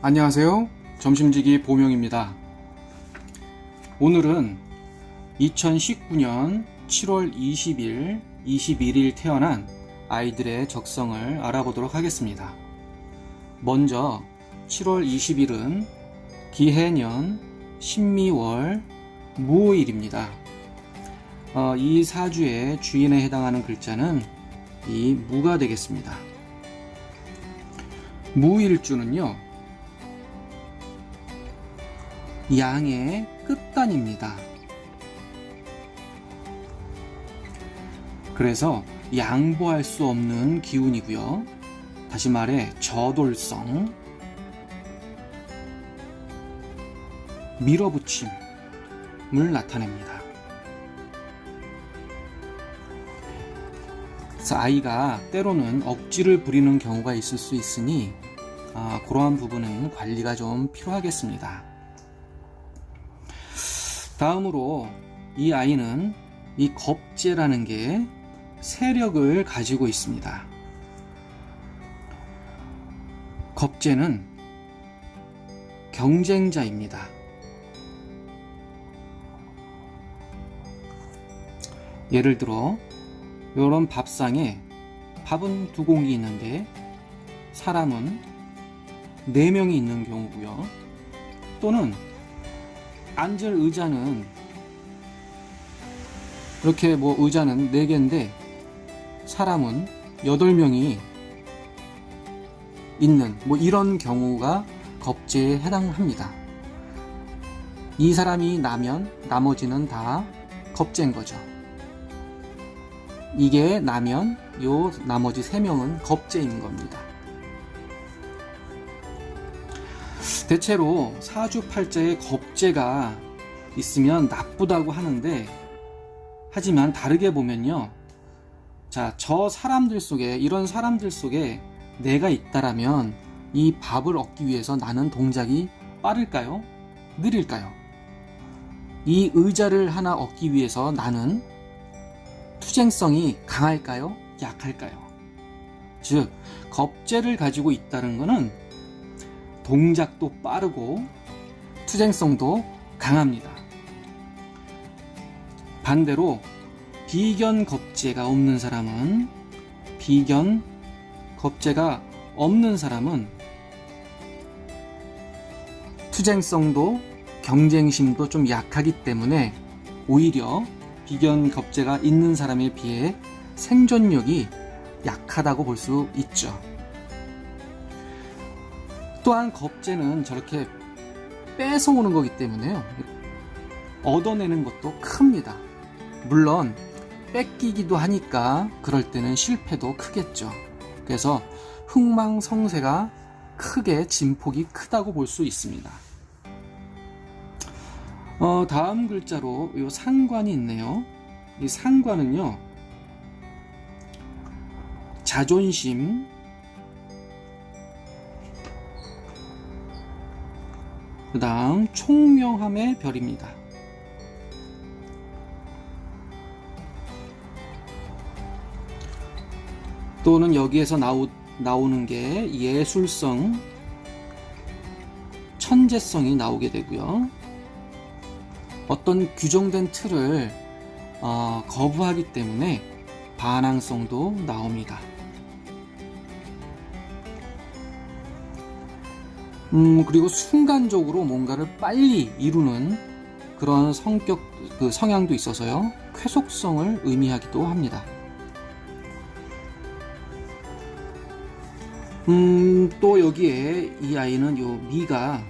안녕하세요. 점심지기 보명입니다. 오늘은 2019년 7월 20일, 21일 태어난 아이들의 적성을 알아보도록 하겠습니다. 먼저 7월 20일은 기해년 신미월 무오일입니다. 어, 이 사주의 주인에 해당하는 글자는 이 무가 되겠습니다. 무일주는요, 양의 끝단입니다. 그래서 양보할 수 없는 기운이고요. 다시 말해 저돌성, 밀어붙임을 나타냅니다. 그래서 아이가 때로는 억지를 부리는 경우가 있을 수 있으니 아, 그러한 부분은 관리가 좀 필요하겠습니다. 다음으로 이 아이는 이 겁재라는 게 세력을 가지고 있습니다. 겁재는 경쟁자입니다. 예를 들어 이런 밥상에 밥은 두 공기 있는데 사람은 네 명이 있는 경우고요. 또는 앉을 의자는 이렇게 뭐 의자는 4개인데 사람은 8명이 있는 뭐 이런 경우가 겁제에 해당합니다. 이 사람이 나면 나머지는 다 겁제인 거죠. 이게 나면 요 나머지 3명은 겁제인 겁니다. 대체로 사주팔자에 겁재가 있으면 나쁘다고 하는데 하지만 다르게 보면요. 자, 저 사람들 속에 이런 사람들 속에 내가 있다라면 이 밥을 얻기 위해서 나는 동작이 빠를까요? 느릴까요? 이 의자를 하나 얻기 위해서 나는 투쟁성이 강할까요? 약할까요? 즉, 겁재를 가지고 있다는 것은 동작도 빠르고 투쟁성도 강합니다. 반대로 비견 겁재가 없는 사람은 비견 겁재가 없는 사람은 투쟁성도 경쟁심도 좀 약하기 때문에 오히려 비견 겁재가 있는 사람에 비해 생존력이 약하다고 볼 수 있죠. 또한 겁재는 저렇게 뺏어오는 거기 때문에요. 얻어내는 것도 큽니다. 물론 뺏기기도 하니까 그럴 때는 실패도 크겠죠. 그래서 흥망성쇠가 크게 진폭이 크다고 볼 수 있습니다. 어, 다음 글자로 이 상관이 있네요. 이 상관은요, 자존심, 그 다음 총명함의 별입니다. 또는 여기에서 나오, 나오는 게 예술성, 천재성이 나오게 되고요. 어떤 규정된 틀을 어, 거부하기 때문에 반항성도 나옵니다. 음, 그리고 순간적으로 뭔가를 빨리 이루는 그런 성격, 그 성향도 있어서요. 쾌속성을 의미하기도 합니다. 음, 또 여기에 이 아이는 요 미가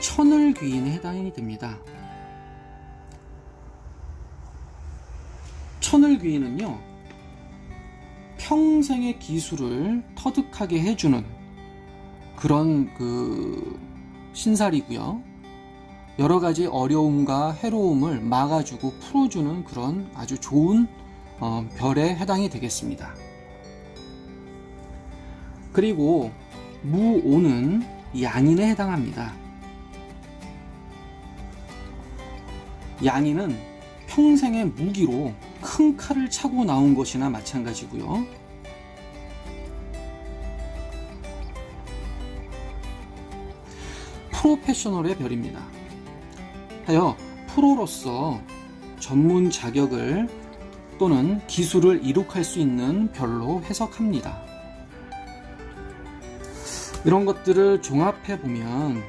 천을 귀인에 해당이 됩니다. 천을 귀인은요, 평생의 기술을 터득하게 해주는 그런 그 신살이고요. 여러 가지 어려움과 해로움을 막아주고 풀어주는 그런 아주 좋은 어, 별에 해당이 되겠습니다. 그리고 무오는 양인에 해당합니다. 양인은 평생의 무기로 큰 칼을 차고 나온 것이나 마찬가지고요. 프로페셔널의 별입니다. 하여 프로로서 전문 자격을 또는 기술을 이룩할 수 있는 별로 해석합니다. 이런 것들을 종합해 보면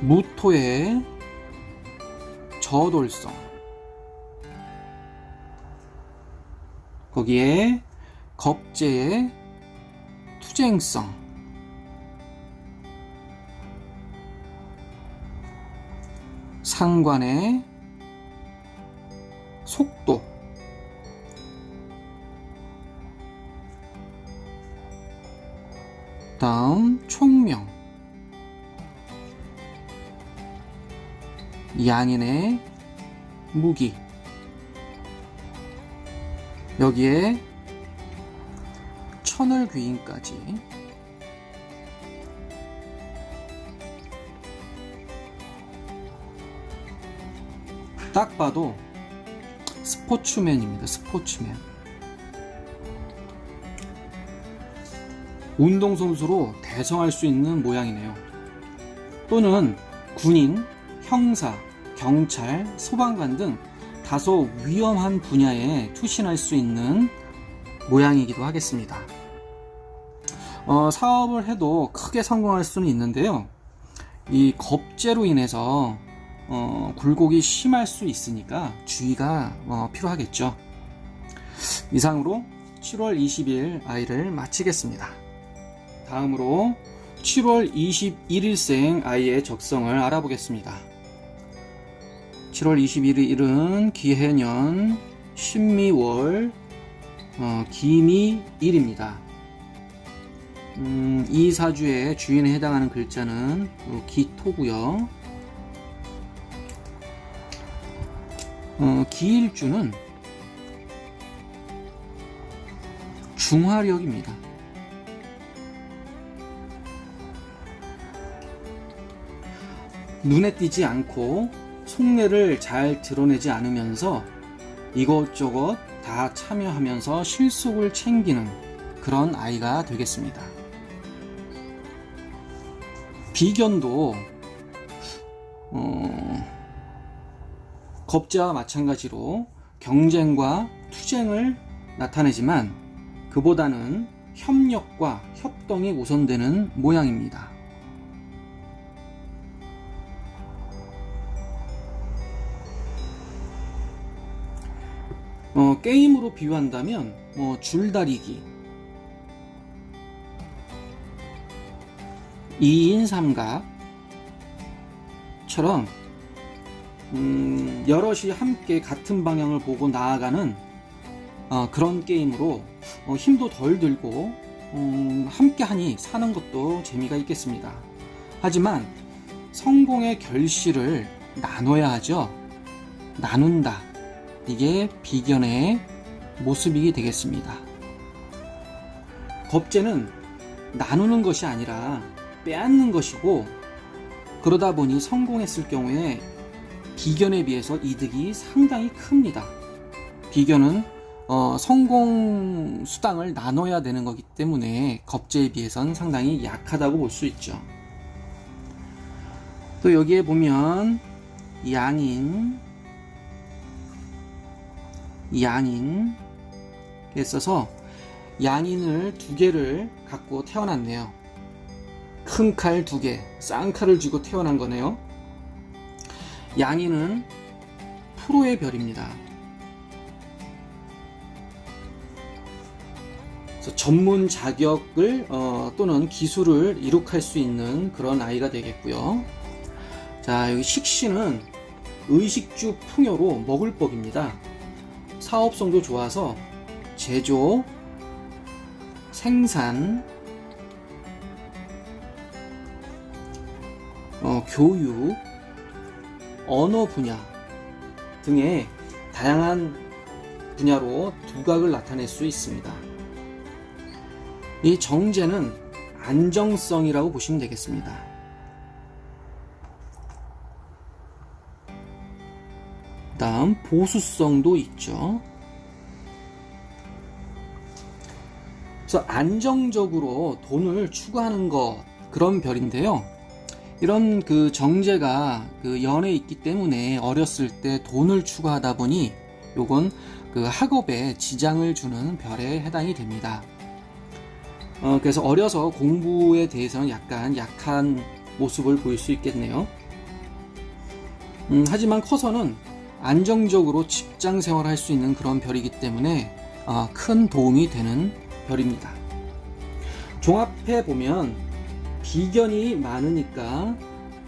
무토의 저돌성 거기에 겁제의 투쟁성. 상관의 속도. 다음 총명. 양인의 무기. 여기에 천을귀인까지 딱 봐도 스포츠맨입니다. 스포츠맨. 운동선수로 대성할 수 있는 모양이네요. 또는 군인, 형사, 경찰, 소방관 등 다소 위험한 분야에 투신할 수 있는 모양이기도 하겠습니다. 어, 사업을 해도 크게 성공할 수는 있는데요. 이 겁제로 인해서 어, 굴곡이 심할 수 있으니까 주의가 어, 필요하겠죠. 이상으로 7월 20일 아이를 마치겠습니다. 다음으로 7월 21일생 아이의 적성을 알아보겠습니다. 7월 21일은 기해년 신미월 어, 기미일입니다. 음, 이 사주의 주인에 해당하는 글자는 어, 기토고요. 어, 기일주는 중화력입니다. 눈에 띄지 않고 속내를 잘 드러내지 않으면서 이것저것 다 참여하면서 실속을 챙기는 그런 아이가 되겠습니다. 비견도 어, 겁제와 마찬가지로 경쟁과 투쟁을 나타내지만 그보다는 협력과 협동이 우선되는 모양입니다. 어, 게임으로 비유한다면 뭐 줄다리기 2인 삼각처럼 음, 여럿이 함께 같은 방향을 보고 나아가는 어, 그런 게임으로 어, 힘도 덜 들고 음, 함께 하니 사는 것도 재미가 있겠습니다. 하지만 성공의 결실을 나눠야 하죠. 나눈다. 이게 비견의 모습이 되겠습니다. 겁제는 나누는 것이 아니라 빼앗는 것이고 그러다 보니 성공했을 경우에 비견에 비해서 이득이 상당히 큽니다. 비견은 어, 성공 수당을 나눠야 되는 거기 때문에 겁제에 비해서는 상당히 약하다고 볼 수 있죠. 또 여기에 보면 양인 양인 에 있어서 양인을 두 개를 갖고 태어났네요. 큰 칼 두 개, 쌍칼을 쥐고 태어난 거네요. 양인은 프로의 별입니다. 전문 자격을 어, 또는 기술을 이룩할 수 있는 그런 아이가 되겠고요. 자 여기 식신은 의식주 풍요로 먹을 법입니다. 사업성도 좋아서 제조, 생산, 어, 교육, 언어 분야 등의 다양한 분야로 두각을 나타낼 수 있습니다. 이 정제는 안정성이라고 보시면 되겠습니다. 다음 보수성도 있죠. 그래서 안정적으로 돈을 추구하는 것 그런 별인데요. 이런 그 정제가 그 연에 있기 때문에 어렸을 때 돈을 추구하다 보니 요건 그 학업에 지장을 주는 별에 해당이 됩니다. 어, 그래서 어려서 공부에 대해서는 약간 약한 모습을 보일 수 있겠네요. 음, 하지만 커서는 안정적으로 직장 생활을 할수 있는 그런 별이기 때문에 어, 큰 도움이 되는 별입니다. 종합해 보면 비견이 많으니까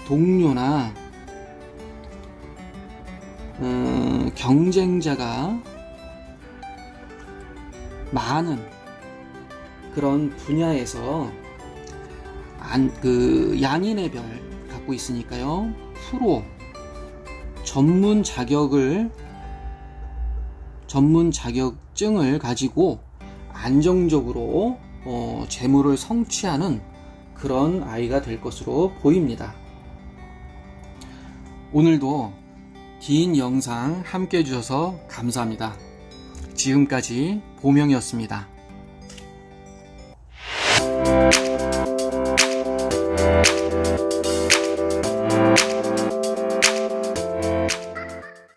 동료나 음, 경쟁자가 많은 그런 분야에서 안, 그 양인의 별 갖고 있으니까요. 프로 전문 자격을 전문 자격증을 가지고 안정적으로 어, 재물을 성취하는 그런 아이가 될 것으로 보입니다. 오늘도 긴 영상 함께 해주셔서 감사합니다. 지금까지 보명이었습니다.